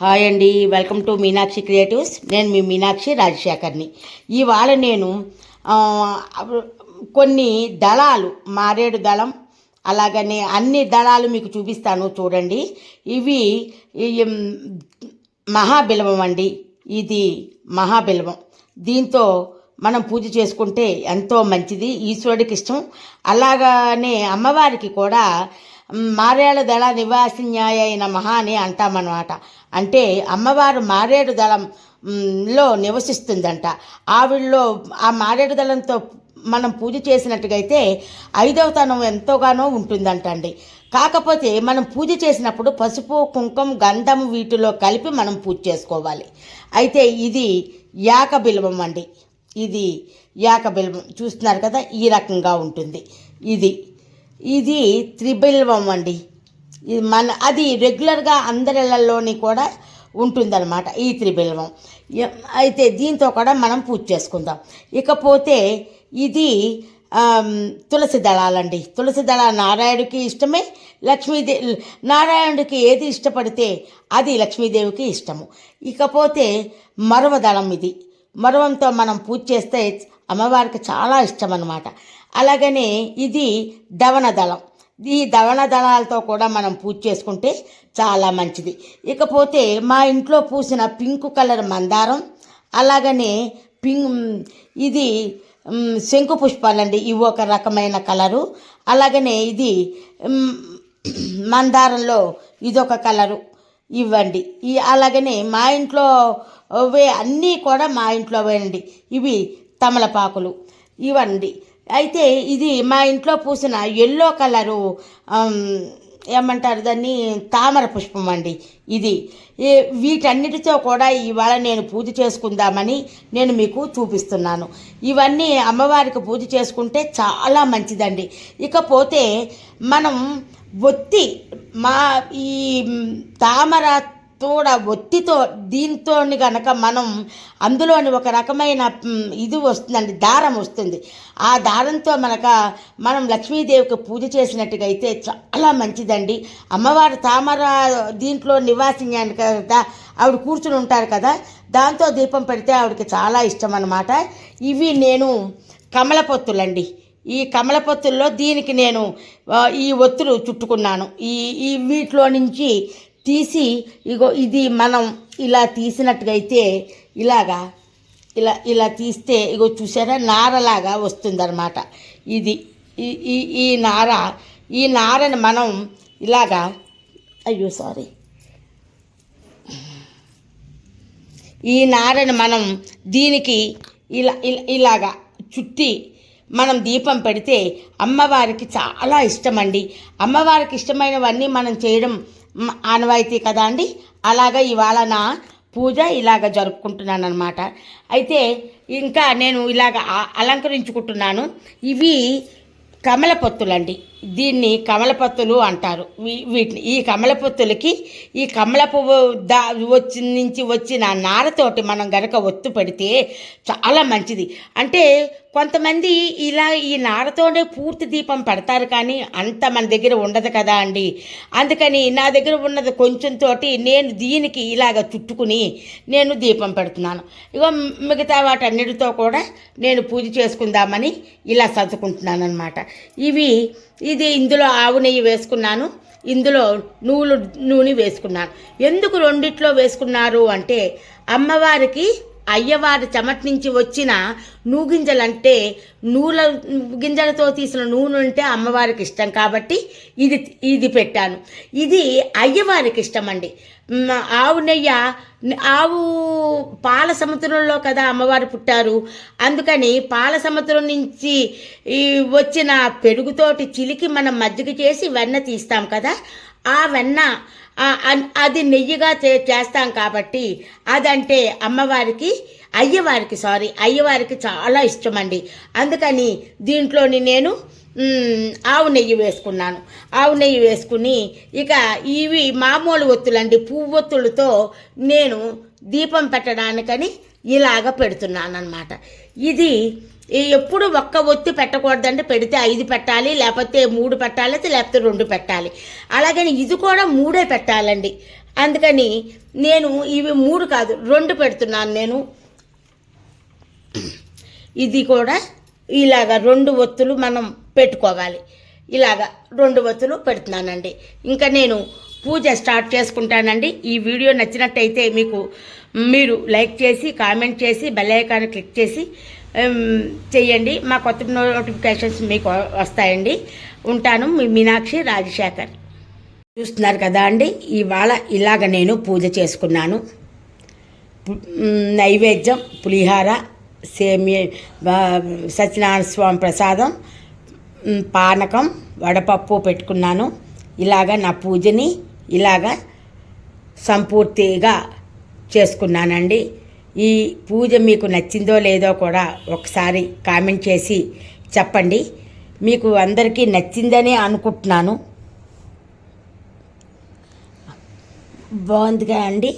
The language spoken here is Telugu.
హాయ్ అండి వెల్కమ్ టు మీనాక్షి క్రియేటివ్స్. నేను మీ మీనాక్షి రాజశేఖర్ని. ఇవాళ నేను కొన్ని దళాలు మారేడు దళం అలాగనే అన్ని దళాలు మీకు చూపిస్తాను చూడండి. ఇవి ఈ, మహాబిలవం అండి. ఇది మహాబిలవం. దీంతో మనం పూజ చేసుకుంటే ఎంతో మంచిది ఈశ్వరుడికి ఇష్టం. అలాగనే అమ్మవారికి కూడా మారేడు దళ నివాసిన్యాయ అయిన మహా అని అంటామన్నమాట. అంటే అమ్మవారు మారేడు దళం లో నివసిస్తుందంట. ఆవిడలో ఆ మారేడు దళంతో మనం పూజ చేసినట్టుగైతే ఐదవ తనం ఎంతోగానో ఉంటుందంట అండి కాకపోతే మనం పూజ చేసినప్పుడు పసుపు కుంకుమ గంధం వీటిలో కలిపి మనం పూజ చేసుకోవాలి. అయితే ఇది యాక బిల్వం అండి. ఇది యాక బిల్వం. చూస్తున్నారు కదా ఈ రకంగా ఉంటుంది. ఇది ఇది త్రిబిల్వం అండి. ఇది మన అది రెగ్యులర్గా అందరిళ్ళల్లోని కూడా ఉంటుందన్నమాట ఈ త్రిబిల్వం. అయితే దీంతో కూడా మనం పూజ చేసుకుందాం. ఇకపోతే ఇది తులసి దళాలండి. తులసి దళ నారాయణుడికి ఇష్టమే లక్ష్మీదే నారాయణుడికి ఏది ఇష్టపడితే అది లక్ష్మీదేవికి ఇష్టము. ఇకపోతే మరువ దళం ఇది. మరవంతో మనం పూజ చేస్తే అమ్మవారికి చాలా ఇష్టం అన్నమాట అలాగనే ఇది దవనదళం ఈ దవన దళాలతో కూడా మనం పూజ చేసుకుంటే చాలా మంచిది. ఇకపోతే మా ఇంట్లో పూసిన పింక్ కలర్ మందారం అలాగనే పింక్ ఇది శంకు పుష్పాలండి ఇవి ఒక రకమైన కలరు. అలాగనే ఇది మందారంలో ఇదొక కలరు ఇవ్వండి. ఈ అలాగనే మా ఇంట్లో అవే అన్నీ కూడా మా ఇంట్లో వేయండి. ఇవి తమలపాకులు ఇవ్వండి. అయితే ఇది మా ఇంట్లో పూసిన ఎల్లో కలరు um, ఏమంటారు దాన్ని? తామర పుష్పం అండి ఇది. వీటన్నిటితో కూడా ఇవాళ నేను పూజ చేసుకుందామని నేను మీకు చూపిస్తున్నాను. ఇవన్నీ అమ్మవారికి పూజ చేసుకుంటే చాలా మంచిదండి. ఇకపోతే మనం ఒత్తి మా ఈ తామర తోడ ఒత్తితో దీంతో కనుక మనం అందులోని ఒక రకమైన ఇది వస్తుందండి దారం వస్తుంది. ఆ దారంతో మనక మనం లక్ష్మీదేవికి పూజ చేసినట్టుగా అయితే చాలా మంచిదండి. అమ్మవారు తామర దీంట్లో నివాసించాను కదా ఆవిడ కూర్చుని ఉంటారు కదా దాంతో దీపం పెడితే ఆవిడకి చాలా ఇష్టం అన్నమాట ఇవి నేను కమలపొత్తులండి. ఈ కమలపొత్తుల్లో దీనికి నేను ఈ ఒత్తులు చుట్టుకున్నాను. ఈ ఈ వీటిలో నుంచి తీసి ఇగో ఇది మనం ఇలా తీసినట్టుగైతే ఇలాగా ఇలా ఇలా తీస్తే ఇగో చూసారా నారలాగా వస్తుందన్నమాట. ఇది ఈ ఈ ఈ నార ఈ నారని మనం ఇలాగా అయ్యో సారీ. ఈ నారని మనం దీనికి ఇలా ఇలా ఇలాగా చుట్టి మనం దీపం పెడితే అమ్మవారికి చాలా ఇష్టమండి. అమ్మవారికి ఇష్టమైనవన్నీ మనం చేయడం ఆనవాయితీ కదా అండి? అలాగా ఇవాళ నా పూజ ఇలాగ జరుపుకుంటున్నాను అనమాట అయితే ఇంకా నేను ఇలాగ అలంకరించుకుంటున్నాను. ఇవి కమల పొత్తులండి దీన్ని కమలపత్తులు అంటారు. వీ- వీటిని ఈ కమలపత్తులకి ఈ కమల పువ్వు దా వచ్చి నుంచి వచ్చిన నారతోటి మనం గనక ఒత్తు పెడితే చాలా మంచిది. అంటే కొంతమంది ఇలా ఈ నారతోనే పూర్తి దీపం పెడతారు కానీ అంత మన దగ్గర ఉండదు కదా అండి. అందుకని నా దగ్గర ఉన్నది కొంచెం తోటి నేను దీనికి ఇలాగ చుట్టుకుని నేను దీపం పెడుతున్నాను. ఇగో మిగతా వాటన్నిటితో కూడా నేను పూజ చేసుకుందామని ఇలా సర్దుకుంటున్నాను అనమాట ఇవి ఈ ఇది ఇందులో ఆవు నెయ్యి వేసుకున్నాను. ఇందులో నూలు నూనె వేసుకున్నాను. ఎందుకు రెండిట్లో వేసుకున్నారు అంటే అమ్మవారికి అయ్యవారి చెమట నుంచి వచ్చిన నూగింజలంటే నూల గింజలతో తీసిన నూనె అంటే అమ్మవారికి ఇష్టం కాబట్టి ఇది ఇది పెట్టాను. ఇది అయ్యవారికి ఇష్టం అండి ఆవు నెయ్య ఆవు పాల సముద్రంలో కదా అమ్మవారు పుట్టారు. అందుకని పాల సముద్రం నుంచి ఈ వచ్చిన పెరుగుతోటి చిలికి మనం మజ్జిగ చేసి వెన్న తీస్తాం కదా ఆ వెన్న అది నెయ్యిగా చే- చేస్తాం కాబట్టి అదంటే అమ్మవారికి అయ్యవారికి సారీ అయ్యవారికి చాలా ఇష్టం అండి అందుకని దీంట్లోని నేను ఆవు నెయ్యి వేసుకున్నాను. ఆవు నెయ్యి వేసుకుని ఇక ఇవి మామూలు ఒత్తులండి. పువ్వొత్తులతో నేను దీపం పెట్టడానికని ఇలాగ పెడుతున్నాను అనమాట ఇది ఎప్పుడు ఒక్క ఒత్తి పెట్టకూడదండి పెడితే ఐదు పెట్టాలి లేకపోతే మూడు పెట్టాలి లేకపోతే రెండు పెట్టాలి. అలాగని ఇది కూడా మూడే పెట్టాలండి. అందుకని నేను ఇవి మూడు కాదు రెండు పెడుతున్నాను నేను. ఇది కూడా ఇలాగ రెండు ఒత్తులు మనం పెట్టుకోవాలి. ఇలాగ రెండు ఒత్తులు పెడుతున్నానండి. ఇంకా నేను పూజ స్టార్ట్ చేసుకుంటానండి. ఈ వీడియో నచ్చినట్టయితే మీకు మీరు లైక్ చేసి కామెంట్ చేసి బెల్ ఐకాన్ క్లిక్ చేసి చేయండి మా కొత్త నోటిఫికేషన్స్ మీకు వస్తాయండి. ఉంటాను మీ మీనాక్షి రాజశేఖర్. చూస్తున్నారు కదా అండి ఇవాళ ఇలాగ నేను పూజ చేసుకున్నాను. నైవేద్యం పులిహార సేమియా సత్యనారాయణ స్వామి ప్రసాదం పానకం వడపప్పు పెట్టుకున్నాను. ఇలాగ నా పూజని ఇలాగ సంపూర్తిగా చేసుకున్నానండి. ఈ పూజ మీకు నచ్చిందో లేదో కూడా ఒకసారి కామెంట్ చేసి చెప్పండి. మీకు అందరికీ నచ్చిందని అనుకుంటున్నాను. బాగుందిగా అండి.